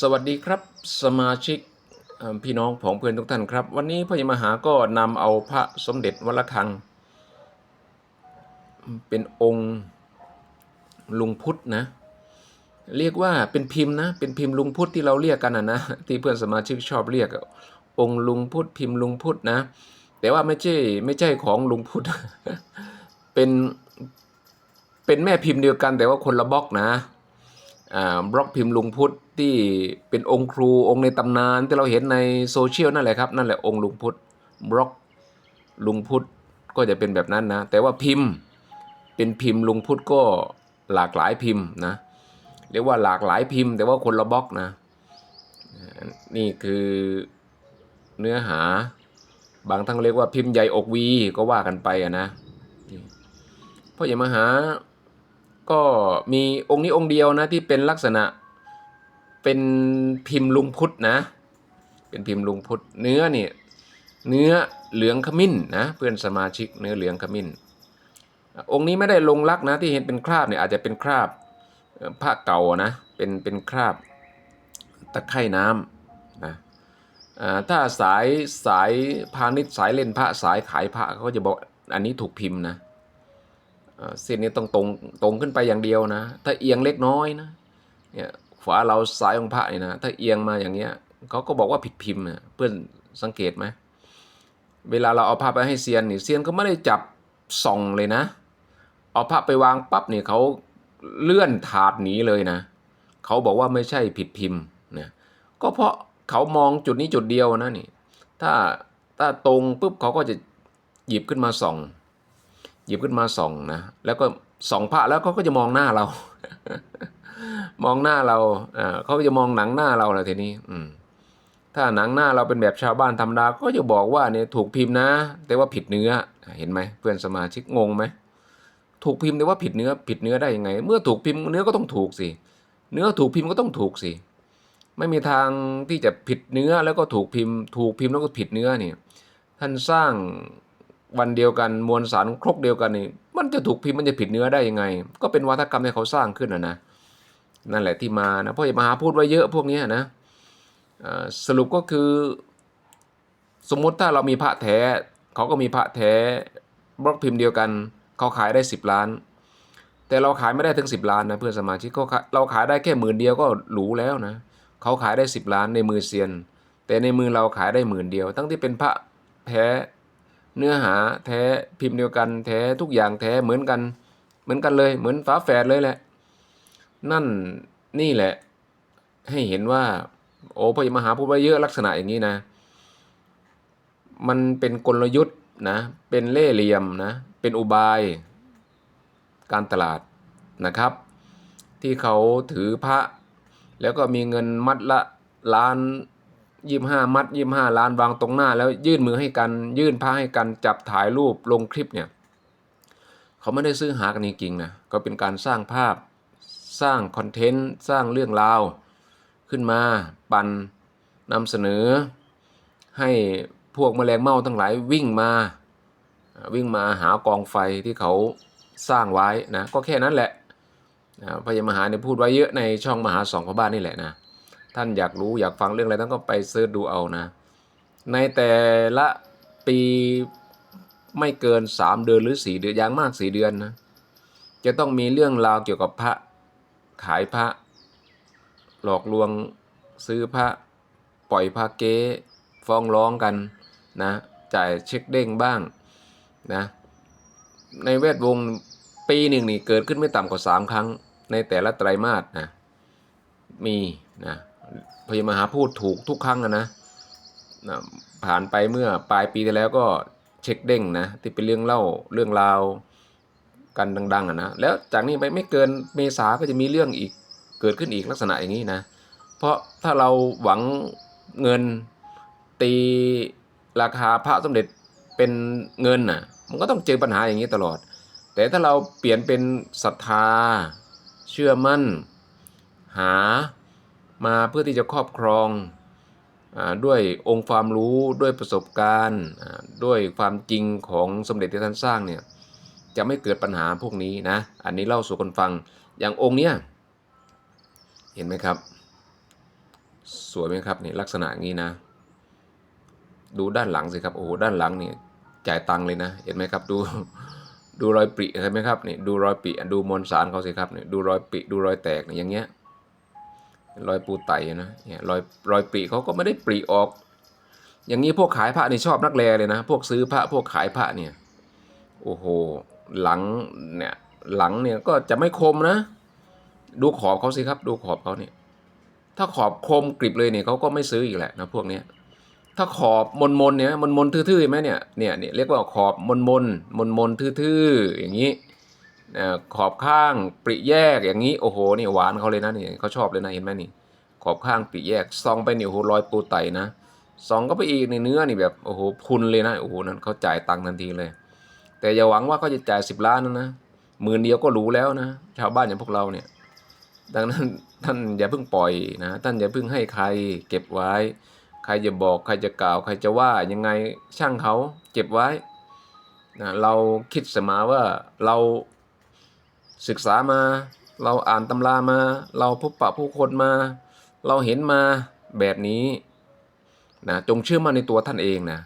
สวัสดีครับสมาชิกพี่น้องผองเพื่อนทุกท่านครับ วันนี้พระยมหาก็นำเอาพระสมเด็จวัดระฆัง เป็นองค์ลุงพุทธนะ เรียกว่าเป็นพิมพ์นะ เป็นพิมพ์ลุงพุทธที่เราเรียกกันนะนะที่เพื่อนสมาชิกชอบเรียก องค์ลุงพุทธพิมพ์ลุงพุทธนะ แต่ว่าไม่ใช่ไม่ใช่ของลุงพุทธเป็นเป็นแม่พิมพ์เดียวกันแต่ว่าคนละบล็อกนะ บล็อกพิมพ์ลุงพุทธที่เป็นองค์ครูองค์ในตำนานที่เราเห็นในโซเชียลนั่นแหละครับนั่นแหละองค์ลุงพุทธบล็อกลุงพุทธก็จะเป็นแบบนั้นนะ แต่ว่าพิมพ์เป็นพิมพ์ลุงพุทธก็หลากหลายพิมพ์นะเรียกว่าหลากหลายพิมพ์ แต่ว่าคนละบล็อกนะนี่คือเนื้อหาบางท่านเรียกว่าพิมพ์ใหญ่อกวีก็ว่ากันไปอะนะพ่อใหญ่มหา ก็มีองค์นี้องค์เดียวนะที่เป็นลักษณะเป็นพิมพ์ลุงพุทธนะ เป็นพิมพ์ลุงพุทธเนื้อเนี่ยเนื้อเหลืองขมิ้นนะเพื่อนสมาชิกเนื้อเหลืองขมิ้น องค์นี้ไม่ได้ลงลักนะที่เห็นเป็นคราบเนี่ยอาจจะเป็นคราบผ้าเก่านะเป็นเป็นคราบตะไคร่น้ำนะถ้าสายสายพาณิชย์สายเล่นพระสายขายพระเขาก็จะบอกอันนี้ถูกพิมพ์นะ เส้นนี้ต้องตรงตรงขึ้นไปอย่างเดียวนะ ถ้าเอียงเล็กน้อยนะเนี่ยฝาเราสายองพระนี่นะถ้าเอียงมาอย่างเงี้ยเขาก็บอกว่าผิดพิมพ์นะเพื่อนสังเกตไหมเวลาเราเอาผ้าไปให้เซียนนี่เซียนก็ไม่ได้จับส่องเลยนะ เอาผ้าไปวางปั๊บเนี่ยเขาเลื่อนถาดหนีเลยนะเขาบอกว่าไม่ใช่ผิดพิมพ์นะก็เพราะเขามองจุดนี้จุดเดียวนะนี่ ถ้าถ้าตรงปุ๊บเขาก็จะหยิบขึ้นมาส่อง หยิบขึ้นมาส่องนะแล้วก็ส่องพระแล้วเขาก็จะมองหน้าเรา มองหน้าเราเขาจะมองหนังหน้าเราแหละทีนี้ อืม ถ้าหนังหน้าเราเป็นแบบชาวบ้านธรรมดาก็จะบอกว่าเนี่ยถูกพิมพ์นะ แต่ว่าผิดเนื้อ เห็นไหมเพื่อนสมาชิกงงไหมถูกพิมพ์แต่ว่าผิดเนื้อ ผิดเนื้อได้ยังไง เมื่อถูกพิมพ์เนื้อก็ต้องถูกสิเนื้อถูกพิมพ์ก็ต้องถูกสิไม่มีทางที่จะผิดเนื้อแล้วก็ถูกพิมพ์ ถูกพิมพ์แล้วก็ผิดเนื้อนี่ท่านสร้าง วันเดียวกันมวลสารครกเดียวกันนี่มันจะถูกพิมพ์มันจะผิดเนื้อได้ยังไง ก็เป็นวัฒกรรมที่เขาสร้างขึ้นนะนะนั่นแหละที่มานะพ่อใหญ่มหาพูดไว้เยอะพวกนี้นะสรุปก็คือ สมมุติถ้าเรามีพระแท้เขาก็มีพระแท้บล็อกพิมพ์เดียวกันเขาขายได้สิบล้าน แต่เราขายไม่ได้ถึงสิบล้านนะเพื่อนสมาชิกเขเราขายได้แค่หมื่นเดียวก็หรูแล้วนะเขาขายได้สิบล้านในมือเซียน แต่ในมือเราขายได้หมื่นเดียว ทั้งที่เป็นพระแท้ เนื้อหาแท้พิมพ์เดียวกันแท้ทุกอย่างแท้เหมือนกัน เหมือนกันเลย เหมือนฝาแฝดเลยแหละ นั่นนี่แหละ ให้เห็นว่า โอ้พระยมหาพูดไว้เยอะลักษณะอย่างนี้นะ มันเป็นกลยุทธ์นะ เป็นเล่เหลี่ยมนะ เป็นอุบาย การตลาดนะครับ ที่เขาถือพระ แล้วก็มีเงินมัดละล้าน ยี่ห้ามัดยี่ห้าล้านวางตรงหน้า แล้วยื่นมือให้กันยื่นผ้าให้กันจับถ่ายรูปลงคลิปเนี่ยเขาไม่ได้ซื้อหากันจริงๆนะก็เป็นการสร้างภาพสร้างคอนเทนต์สร้างเรื่องราว ขึ้นมาปันนำเสนอ ให้พวกแมลงเม่าทั้งหลายวิ่งมาวิ่งมาหากองไฟที่เขาสร้างไว้นะก็แค่นั้นแหละพระยามหาเนี่ยพูดไว้เยอะในช่องมหาสองพระบ้านนี่แหละนะ ท่านอยากรู้อยากฟังเรื่องอะไรท่านก็ไปเสิร์ชดูเอานะ ในแต่ละปีไม่เกินสามเดือนหรือสี่เดือนอย่างมากสี่เดือนนะจะต้องมีเรื่องราวเกี่ยวกับพระขายพระ หลอกลวงซื้อพระปล่อยพระเก๊ฟ้องร้องกันนะจ่ายเช็คเด้งบ้างนะในแวดวงปีหนึ่งนี่เกิดขึ้นไม่ต่ำกว่าสามครั้ง ในแต่ละไตรมาสนะมีนะ พยมหาพูดถูกทุกครั้งนะนะนะผ่านไปเมื่อปลายปีที่แล้วก็เช็คเด้งนะที่เป็นเรื่องเล่าเรื่องราวกันดังๆอะนะแล้วจากนี้ไปไม่เกินเมษาก็จะมีเรื่องอีกเกิดขึ้นอีกลักษณะอย่างนี้นะ เพราะถ้าเราหวังเงินตีราคาพระสมเด็จเป็นเงินน่ะมันก็ต้องเจอปัญหาอย่างนี้ตลอด แต่ถ้าเราเปลี่ยนเป็นศรัทธาเชื่อมั่น หา มาเพื่อที่จะครอบครองอด้วยองค์ความรู้ด้วยประสบการณ์ด้วยความจริงของสมเด็จที่ท่านสร้างเนี่ยจะไม่เกิดปัญหาพวกนี้นะ อันนี้เล่าสู่กันฟังอย่างองค์เนี้ยเห็นไหมครับ สวยไหมครับนี่ลักษณะงนี้นะ ดูด้านหลังสิครับโอ้โหด้านหลังนี่จ่ายตังค์เลยนะ เห็นไหมครับดูดูรอยปริเห็นไหมครับนี่ดูรอยปริดูมวลสารเขาสิครับนี่ดูรอยปริดูรอยแตกนี่อย่างเงี้ย รอยปูไตนะเนี่ยรอยรอยปริเขาก็ไม่ได้ปริออก อย่างนี้พวกขายพระนี่ชอบนักแลเลยนะ พวกซื้อพระพวกขายพระเนี่ยโอ้โหหลังเนี่ยหลังเนี่ยก็จะไม่คมนะ ดูขอบเขาสิครับ ดูขอบเขาเนี่ยถ้าขอบคมกริบเลยเนี่ยเขาก็ไม่ซื้ออีกแหละนะพวกเนี้ยถ้าขอบมนมนเนี่ยมนมนทื่อๆไหมเนี่ยเนี่ยเนี่ยเรียกว่าขอบมนมนมนมนทื่อๆอย่างนี้ ขอบข้างปริแยกอย่างนี้โอ้โหนี่หวานเขาเลยนะนี่เขาชอบเลยนะเห็นไหมนี่ ขอบข้างปริแยกซองไปนี่โอ้โหรอยปูไตนะซองก็ไปอีกในเนื้อนี่แบบโอ้โหพุนเลยนะโอ้โหนั้นเขาจ่ายตังค์ทันทีเลย แต่อย่าหวังว่าเขาจะจ่ายสิบล้านนะนะหมื่นเดียวก็รู้แล้วนะชาวบ้านอย่างพวกเราเนี่ย ดังนั้นท่านอย่าเพิ่งปล่อยนะท่านอย่าเพิ่งให้ใครเก็บไว้ ใครจะบอกใครจะกล่าว ใครจะว่ายังไงช่างเขาเก็บไว้นะเราคิดเสมอว่าเรา ศึกษามา เราอ่านตำรามา เราพบปะผู้คนมา เราเห็นมาแบบนี้นะจงเชื่อมั่นในตัวท่านเองนะ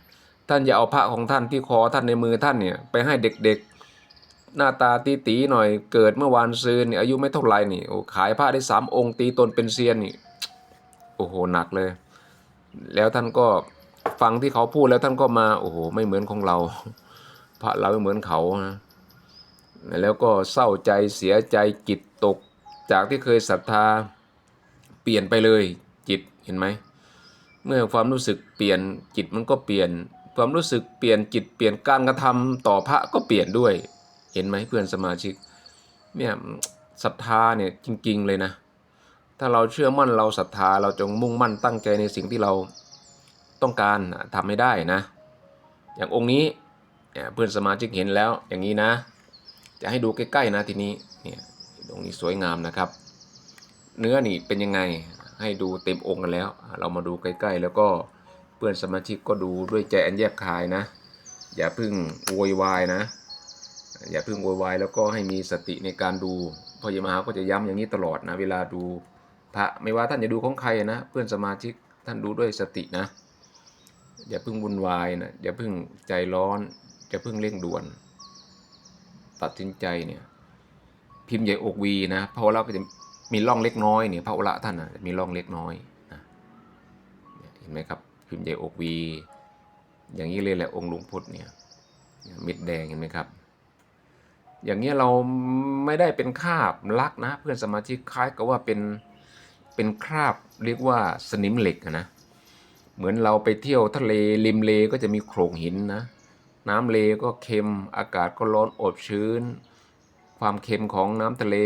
ท่านอย่าเอาพระของท่านที่คอท่านในมือท่านเนี่ยไปให้เด็กๆ หน้าตาตีตีๆหน่อยเกิดเมื่อวานซืนเนี่ยอายุไม่เท่าไหร่นี่โอ้ขายผ้าได้สามองค์ตีตนเป็นเซียนนี่โอ้โหหนักเลย แล้วท่านก็ฟังที่เขาพูดแล้วท่านก็มาโอ้โหไม่เหมือนของเรา พระเราไม่เหมือนเขานะ แล้วก็เศร้าใจเสียใจจิตตก จากที่เคยศรัทธาเปลี่ยนไปเลยจิตเห็นไหมเมื่อความรู้สึกเปลี่ยนจิตมันก็เปลี่ยน ความรู้สึกเปลี่ยนจิตเปลี่ยนการกระทำต่อพระก็เปลี่ยนด้วย เห็นไหมเพื่อนสมาชิกเนี่ยศรัทธาเนี่ยจริง ๆเลยนะ ถ้าเราเชื่อมั่นเราศรัทธาเราจงมุ่งมั่นตั้งใจในสิ่งที่เราต้องการนะทำให้ได้นะ อย่างองค์นี้เพื่อนสมาชิกเห็นแล้วอย่างนี้นะ จะให้ดูใกล้ๆนะทีนี้เนี่ยองนี้สวยงามนะครับ เนื้อนี่เป็นยังไงให้ดูเต็มองค์กันแล้ว เรามาดูใกล้ๆ แล้วก็เพื่อนสมาชิกก็ดูด้วยใจอันแยบคายนะ อย่าเพึ่งโวยวายนะ อย่าเพึ่งโวยวายแล้วก็ให้มีสติในการดูพอยมหาก็จะย้ำอย่างนี้ตลอดนะเวลาดูพระไม่ว่าท่านจะดูของใครนะ เพื่อนสมาชิกท่านดูด้วยสตินะ อย่าเพึ่งวุ่นวายนะอย่าเพึ่งใจร้อนอย่าเพึ่งเร่งด่วน ตัดสินใจเนี่ยพิมพ์ใหญ่อกวีนะพระว่าเราก็จะมีร่องเล็กน้อยเนี่ยพระอุระท่านนะมีร่องเล็กน้อยนะเห็นไหมครับพิมพ์ใหญ่อกวี อย่างนี้เลยแหละองค์หลวงพุทธเนี่ยม็ดแดงเห็นไหมครับ อย่างเงี้ยเราไม่ได้เป็นคราบลักนะ เพื่อนสมาชิกคล้ายกับว่าเป็นเป็นคราบเรียกว่าสนิมเหล็กนะเหมือนเราไปเที่ยวทะเลริมเลก็จะมีโขลงหินนะ น้ำเลก็เค็ม อากาศก็ร้อนอบชื้น ความเค็มของน้ำทะเล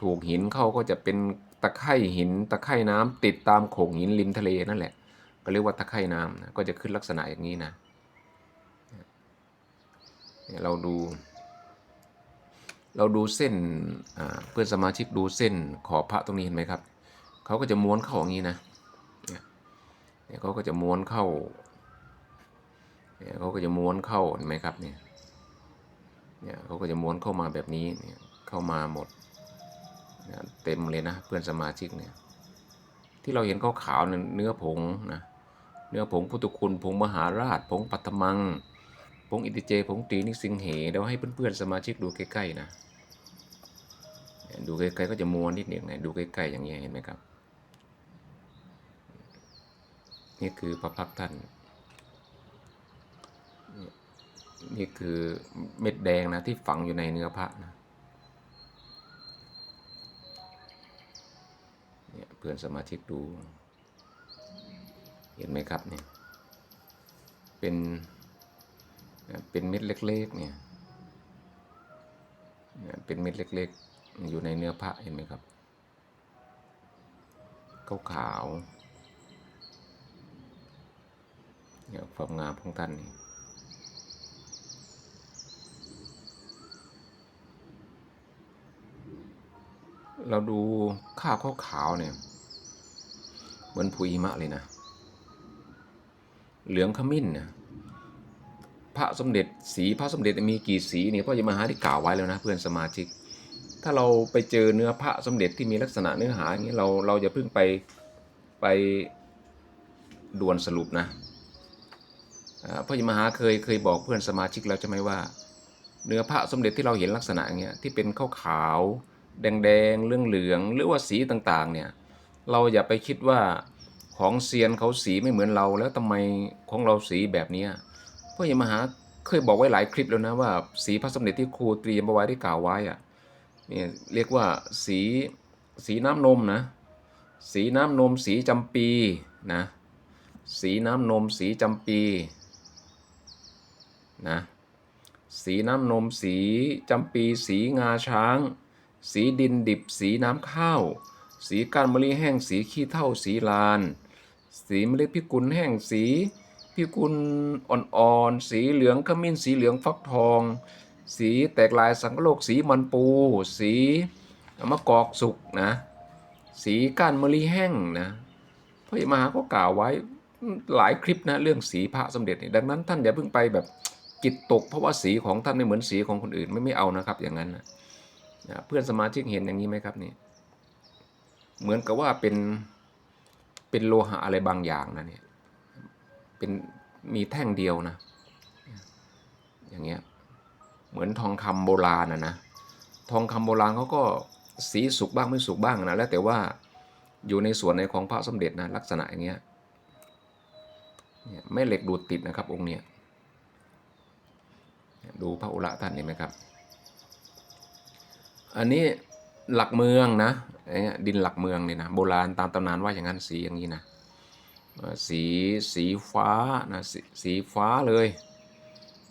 ถูกหินเข้าก็จะเป็นตะไคร่หิน ตะไคร่น้ำติดตามโขงหินริมทะเลนั่นแหละ ก็เรียกว่าตะไคร่น้ำนะก็จะขึ้นลักษณะอย่างนี้นะเราดู เราดูเส้นเพื่อนสมาชิกดูเส้นขอบพระตรงนี้เห็นไหมครับเขาก็จะม้วนเข้าอย่างนี้นะเนี่ยเนี่ยเขาก็จะม้วนเข้า เนี่ยเขาก็จะม้วนเข้าเห็นไหมครับเนี่ยเนี่ยเขาก็จะม้วนเข้ามาแบบนี้เนี่ยเข้ามาหมดเต็มเลยนะเพื่อนสมาชิกเนี่ยที่เราเห็นขาวๆเนี่ยเนื้อผงนะเนื้อผงพุทธคุณผงมหาราชผงปัทมังผงอิติเจผงตรีนิสิงเหเดี๋ยวให้เพื่อนๆสมาชิกดูใกล้ๆนะดูใกล้ๆก็จะม้วนนิดหนึ่งนะดูใกล้ๆอย่างนี้ยเห็นไหมครับ นี่คือพระพักตร์ท่านเนี่ย นี่คือเม็ดแดงนะที่ฝังอยู่ในเนื้อพระนะเนี่ยเพื่อนสมาชิกดู เห็นไหมครับเนี่ยเป็นเป็นเม็ดเล็กๆเนี่ยเป็นเม็ดเล็กๆ อยู่ในเนื้อพระเห็นไหมครับขาวๆเนี่ยความงามของท่านนี่ เราดูข้าวขาวๆเนี่ย เหมือนผุยหิมะเลยนะ เหลืองขมิ้นนะพระสมเด็จสีพระสมเด็จมีกี่สีเนี่ยพ่อจะมาหาที่กล่าวไว้แล้วนะเพื่อนสมาชิก ถ้าเราไปเจอเนื้อพระสมเด็จที่มีลักษณะเนื้อหาอย่างนี้เราเราจะเพิ่งไปไปด่วนสรุปนะอ่าพระยมหาเคยเคยบอกเพื่อนสมาชิกแล้วใช่ไหมว่า เนื้อพระสมเด็จที่เราเห็นลักษณะอย่างเงี้ยที่เป็นขาวขาว แดงแดงๆเหลืองเหลืองหรือว่าสีต่างๆเนี่ยเราอย่าไปคิดว่าของเซียนเขาสีไม่เหมือนเรา แล้วทำไมของเราสีแบบนี้ยพระยมหาเคยบอกไว้หลายคลิปแล้วนะว่าสีพระสมเด็จที่ครูเตรียมเอาไว้ได้กล่าวไว้อะเนี่ยเรียกว่าสีสีน้ำนมนะสีน้ำนมสีจำปีนะสีน้ำนมสีจำปีนะสีน้ำนมสีจำปีสีงาช้าง สีดินดิบ สีน้ำข้าว สีกานมะลิแห้ง สีขี้เถ้าสีลาน สีเมล็ดพิกุลแห้ง สีพิกุลอ่อนๆ สีเหลืองขมิ้น สีเหลืองฟักทอง สีแตกลายสังกโลก สีมันปู สีมะกอกสุกนะ สีก้านมะลิแห้งนะพระมหาก็กล่าวไว้หลายคลิปนะเรื่องสีพระสมเด็จนี่ดังนั้นท่านอย่าเพิ่งไปแบบจิตตกเพราะว่าสีของท่านไม่เหมือนสีของคนอื่นไม่ไม่เอานะครับอย่างนั้นนะ นะเพื่อนสมาชิกเห็นอย่างนี้ไหมครับนี่เหมือนกับว่าเป็นเป็นโลหะอะไรบางอย่างนะเนี่ยเป็นมีแท่งเดียวนะ อย่างเงี้ยเหมือนทองคำโบราณนะนะทองคำโบราณเขาก็สีสุกบ้างไม่สุกบ้างนะแล้วแต่ว่าอยู่ในส่วนในของพระสมเด็จนะลักษณะอย่างเงี้ยเนี่ยไม่เหล็กดูดติดนะครับองค์เนี้ยดูพระอุระท่านเห็นไหมครับ อันนี้หลักเมืองนะไอ้ดินหลักเมืองเนี่ยนะโบราณตามตำนานว่าอย่างนั้นสีอย่างนี้นะสีสีฟ้านะสสีฟ้าเลย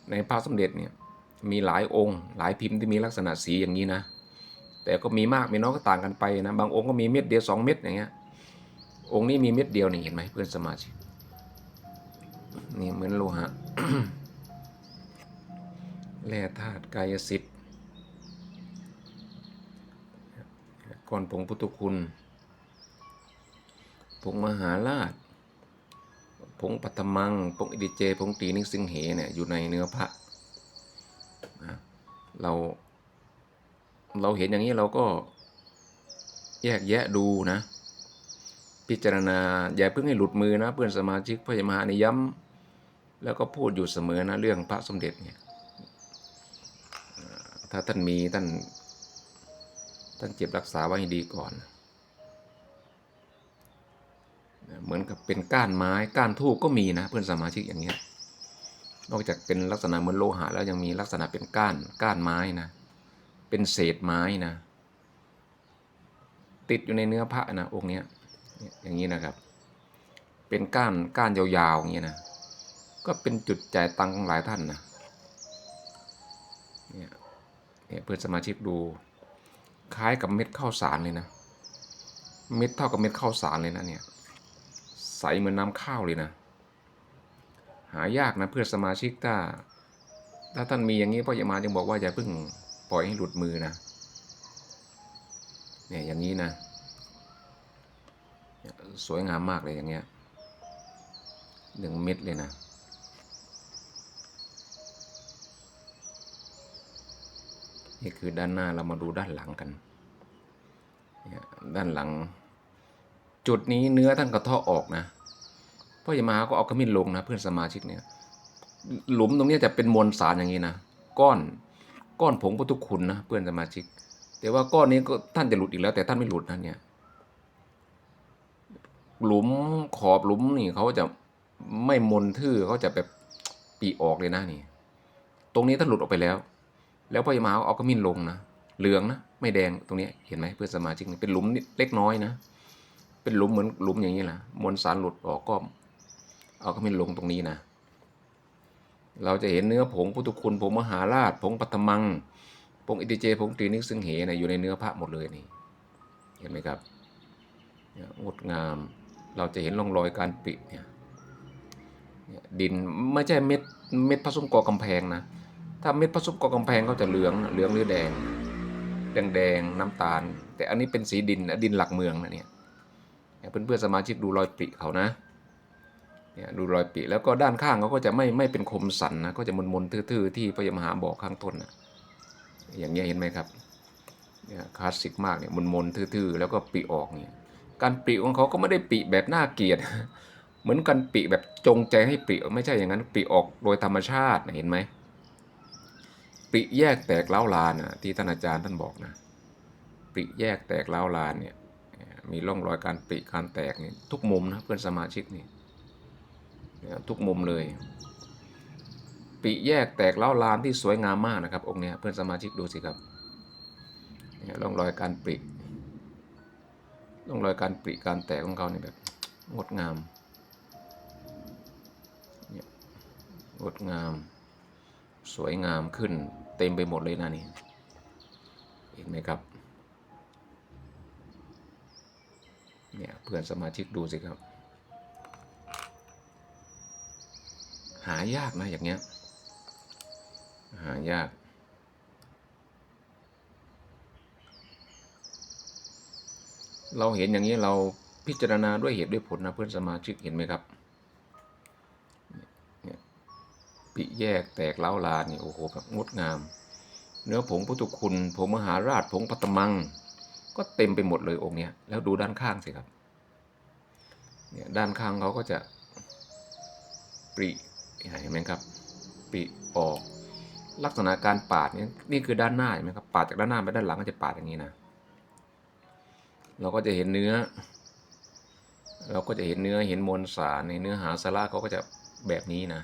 ในพระสมเด็จเนี่ยมีหลายองค์ หลายพิมพ์ที่มีลักษณะสีอย่างนี้นะ แต่ก็มีมากมีน้อยก็ต่างกันไปนะบางองค์ก็มีเม็ดเดียวสองเม็ดอย่างเงี้ยองค์นี้มีเม็ดเดียวนี่เห็นไหมเพื่อนสมาชิกนี่เหมือนโลหะแร่ธาตุกายสิทธิ์ ก้อนผงพุทธคุณ ผงมหาราช ผงปัทมัง ผงอิดิเจ ผงตีนิสิงเหเนี่ยอยู่ในเนื้อพระเรา เราเห็นอย่างนี้เราก็แยกแยะดูนะ พิจารณาอย่าเพิ่งให้หลุดมือนะ เพื่อนสมาชิกพระยมหานิย้ำแล้วก็พูดอยู่เสมอนะเรื่องพระสมเด็จเนี่ยถ้าท่านมีท่าน ท่านเก็บรักษาไว้ให้ดีก่อน เหมือนกับเป็นก้านไม้ก้านทูบก็มีนะเพื่อนสมาชิกอย่างเงี้ย นอกจากเป็นลักษณะเหมือนโลหะแล้วยังมีลักษณะเป็นก้านก้านไม้นะ เป็นเศษไม้นะ ติดอยู่ในเนื้อพระนะองค์เนี้ยอย่างนี้นะครับ เป็นก้านก้านยาวๆอย่างนี้นะ ก็เป็นจุดจ่ายตังค์ของหลายท่านนะเนี่ยเนี่ยเพื่อนสมาชิกดู คล้ายกับเม็ดข้าวสารเลยนะ เม็ดเท่ากับเม็ดข้าวสารเลยนะเนี่ย ใสเหมือนน้ำข้าวเลยนะ หายากนะเพื่อนสมาชิกถ้า ถ้าท่านมีอย่างนี้พ่อใหญ่มาจึงบอกว่าอย่าเพิ่งปล่อยให้หลุดมือนะ เนี่ยอย่างนี้นะ สวยงามมากเลยอย่างเงี้ยหนึ่งเม็ดเลยนะ นี่คือด้านหน้าเรามาดูด้านหลังกัน ด้านหลัง จุดนี้เนื้อท่านกระเทาะออกนะพ่อใหญ่มาก็เอาขมิ้นลงนะเพื่อนสมาชิกเนี่ย หลุมตรงนี้จะเป็นมวลสารอย่างนี้นะ ก้อนก้อนผงพุทธคุณนะเพื่อนสมาชิก แต่ว่าก้อนนี้ก็ท่านจะหลุดอีกแล้ว แต่ท่านไม่หลุดนะเนี่ย หลุมขอบหลุมนี่เขาจะไม่มนทื่อเขาจะแบบปีออกเลยนะนี่ ตรงนี้ท่านหลุดออกไปแล้ว แล้วพอจะมาเอาขมิ้นลงนะเหลืองนะไม่แดงตรงนี้เห็นไหมเพื่อนสมาชิกเป็นหลุมเล็กน้อยนะ เป็นหลุมเหมือนหลุมอย่างนี้แหละมวลสารหลุดออกก็เอาขมิ้นลงตรงนี้นะ เราจะเห็นเนื้อผงพุทธคุณผงมหาราชผงปัทมังผงอิติเจผงตรีนิกซึ่งเหนะอยู่ในเนื้อพระหมดเลยนี่ เห็นไหมครับงดงามเราจะเห็นร่องรอยการปิเนี่ยเนี่ยดินไม่ใช่เม็ดเม็ดผสมกอกำแพงนะ ถ้าเม็ดผสมกอกำแพงเขาจะเหลืองเหลืองหรือแดง แดงแดงน้ำตาล แต่อันนี้เป็นสีดินนะดินหลักเมืองนะเนี่ยเพื่อนเพื่อนสมาชิกดูรอยปริเขานะเนี่ยดูรอยปีแล้วก็ด้านข้างเขาก็จะไม่ไม่เป็นคมสันนะก็จะมนมนทื่อๆ ที่พยมหาบอกข้างต้นนะอย่างเงี้ยเห็นไหมครับเนี่ยคลาสสิกมากเนี่ยมนมนทื่อๆ แล้วก็ปีออกเนี่ยการปริของเขาก็ไม่ได้ปริแบบน่าเกลียด เหมือนกันปริแบบจงใจให้ปริไม่ใช่อย่างนั้นปริออกโดยธรรมชาติเห็นไหม ปริแยกแตกเล้าลานนะที่ท่านอาจารย์ท่านบอกนะปริแยกแตกเล้าลานเนี่ยมีร่องรอยการปริการแตกนี่ทุกมุมนะเพื่อนสมาชิกนี่ทุกมุมเลยปริแยกแตกเล้าลานที่สวยงามมากนะครับ องค์เนี้ยเพื่อนสมาชิกดูสิครับเนี่ยร่องรอยการปริร่องรอยการปริการแตกของเขาเนี่ยแบบงดงามเนี่ยงดงาม สวยงามขึ้นเต็มไปหมดเลยนะนี่ เห็นไหมครับ เนี่ยเพื่อนสมาชิกดูสิครับ หายากนะอย่างเงี้ย หายากเราเห็นอย่างนี้เราพิจารณาด้วยเหตุด้วยผลนะเพื่อนสมาชิกเห็นไหมครับ ปิแยกแตกเล้าลานนี่โอ้โหแบบงดงาม เนื้อผงพุทธคุณผงมหาราชผงปัตมัง ก็เต็มไปหมดเลยองค์เนี้ยแล้วดูด้านข้างสิครับเนี่ยด้านข้างเขาก็จะปริเห็นไหมครับปริออกลักษณะการปาดนี่นี่คือด้านหน้าเห็นไหมครับปาดจากด้านหน้าไปด้านหลังก็จะปาดอย่างนี้นะเราก็จะเห็นเนื้อ เราก็จะเห็นเนื้อเห็นมวลสารในเนื้อหาสาระเขาก็จะแบบนี้นะ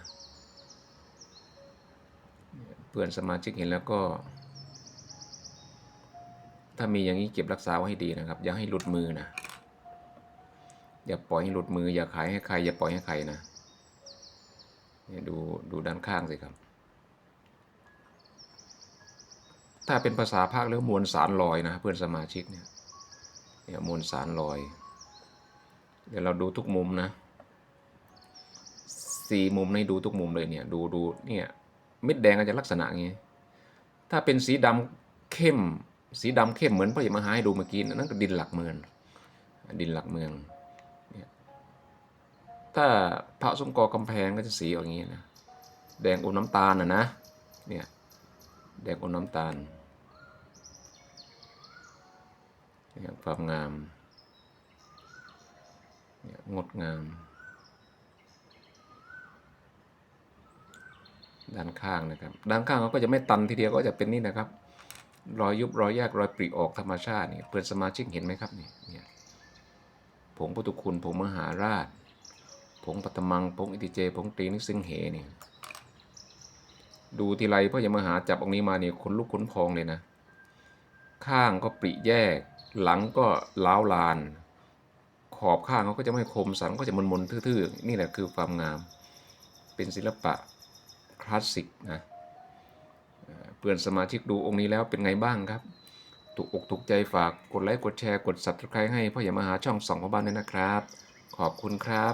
เพื่อนสมาชิกเห็นแล้วก็ ถ้ามีอย่างนี้เก็บรักษาไว้ให้ดีนะครับ อย่าให้หลุดมือนะอย่าปล่อยให้หลุดมือ อย่าขายให้ใคร อย่าปล่อยให้ใครนะเนี่ยดูดูด้านข้างสิครับ ถ้าเป็นภาษาภาคเรียกว่ามวลสารลอยนะเพื่อนสมาชิกเนี่ยเนี่ยมวลสารลอย เดี๋ยวเราดูทุกมุมนะสี่มุมให้ดูทุกมุมเลยเนี่ย ดูดูเนี่ย เม็ดแดงก็จะลักษณะอย่างนี้ถ้าเป็นสีดำเข้ม สีดำเข้มเหมือนพระยมหาให้ดูเมื่อกี้นั่นก็ดินหลักเมืองดินหลักเมืองถ้าพระสมกอกำแพงก็จะสีอย่างนี้นะแดงอมน้ำตาลนะนะเนี่ยแดงอมน้ำตาลเนี่ยความงามเนี่ยงดงาม ด้านข้างนะครับ ด้านข้างเขาก็จะไม่ตันทีเดียวก็จะเป็นนี่นะครับ รอยยุบรอยแยกรอยปริออกธรรมชาตินี่เพื่อนสมาชิกเห็นไหมครับนี่เนี่ยผงพุทธคุณผงมหาราช ผงปัตมังผงอิติเจผงตรีนิซึ่งเหนี่ดูทีไรพ่อยมาหาจับองค์นี้มาเนี่ยขนลุกขนพองเลยนะ ข้างก็ปริแยก หลังก็ล้าวลาน ขอบข้างเขาก็จะไม่คมสันก็จะมนๆทื่อๆ นี่แหละคือความงาม เป็นศิลปะ คลาสสิกนะเพื่อนสมาชิกดูองค์นี้แล้วเป็นไงบ้างครับ ถูกอกถูกใจฝากกดไลค์กดแชร์กด subscribe ให้พ่ออย่ามาหาช่องสองพ่อบ้านด้วยนะครับ ขอบคุณครับ